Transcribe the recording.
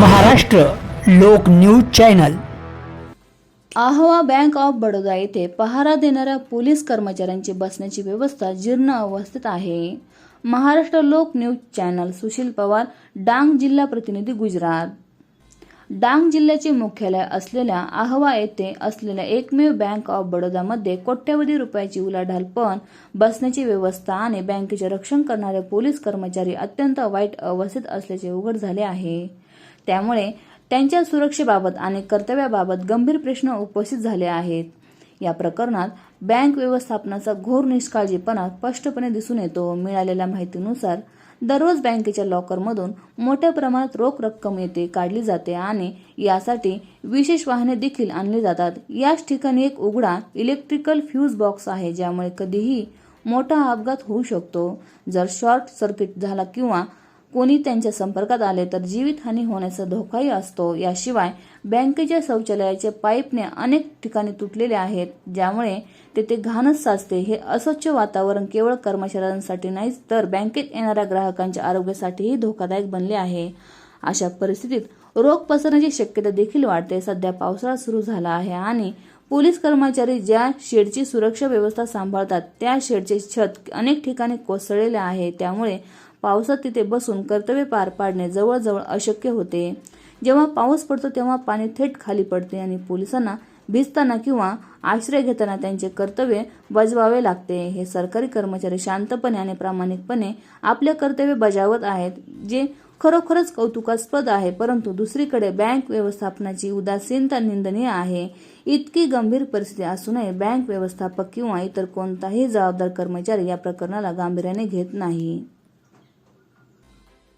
Maharashtra Lok news channel. Ahwa bank of Baroda येथे पहारा देणाऱ्या पोलीस कर्मचाऱ्यांची बसण्याची व्यवस्था जीर्ण अवस्थेत आहे. महाराष्ट्र लोक न्यूज चॅनल सुशील पवार डांग जिल्हा प्रतिनिधी गुजरात. डांग जिल्ह्याचे मुख्यालय असलेल्या आहवा येथे असलेल्या एकमेव बँक ऑफ बडोदामध्ये कोट्यवधी रुपयाची उलाढाल पण बसण्याची व्यवस्था आणि बँकेचे रक्षण करणारे पोलीस कर्मचारी अत्यंत वाईट अवस्थेत असल्याचे उघड झाले आहे. त्यामुळे त्यांच्या सुरक्षेबाबत आणि कर्तव्याबाबत गंभीर प्रश्न उपस्थित झाले आहेत. या प्रकरणात बँक व्यवस्थापनाचा घोर निष्काळजीपणा स्पष्टपणे दिसून येतो. मिळालेल्या माहितीनुसार दररोज बँकेच्या लॉकरमधून मोठ्या प्रमाणात रोख रक्कम येते काढली जाते आणि यासाठी विशेष वाहने देखील आणली जातात. याच ठिकाणी एक उघडा इलेक्ट्रिकल फ्यूज बॉक्स आहे ज्यामुळे कधीही मोठा अपघात होऊ शकतो. जर शॉर्ट सर्किट झाला किंवा कोणी त्यांच्या संपर्कात आले तर जीवितहानी होण्याचा धोकाही असतो. याशिवाय बँकेच्या शौचालयाचे पाईपने अनेक ठिकाणी तुटलेले आहेत ज्यामुळे तेथे घाणच साचते. हे अस्वच्छ वातावरण केवळ कर्मचाऱ्यांसाठी नाही तर बँकेत येणाऱ्या ग्राहकांच्या आरोग्यासाठीही धोकादायक बनले आहे. अशा परिस्थितीत रोग पसरण्याची शक्यता देखील वाढते. सध्या पावसाळा सुरू झाला आहे आणि पोलीस कर्मचारी ज्या शेडची सुरक्षा व्यवस्था सांभाळतात त्या शेडचे छत अनेक ठिकाणी कोसळलेले आहे. त्यामुळे पावसात तिथे बसून कर्तव्य पार पाडणे जवळजवळ अशक्य होते. जेव्हा पाऊस पडतो तेव्हा पाणी थेट खाली पडते आणि पोलिसांना भिजताना किंवा आश्रय घेताना त्यांचे कर्तव्य बजवावे लागते. हे सरकारी कर्मचारी शांतपणे आणि प्रामाणिकपणे आपले कर्तव्य बजावत आहेत जे खरोखरच कौतुकास्पद आहे परंतु दुसरीकडे बँक व्यवस्थापनाची उदासीनता निंदनीय आहे. इतकी गंभीर परिस्थिती असूनही बँक व्यवस्थापक किंवा इतर कोणताही जबाबदार कर्मचारी या प्रकरणाला गांभीर्याने घेत नाही.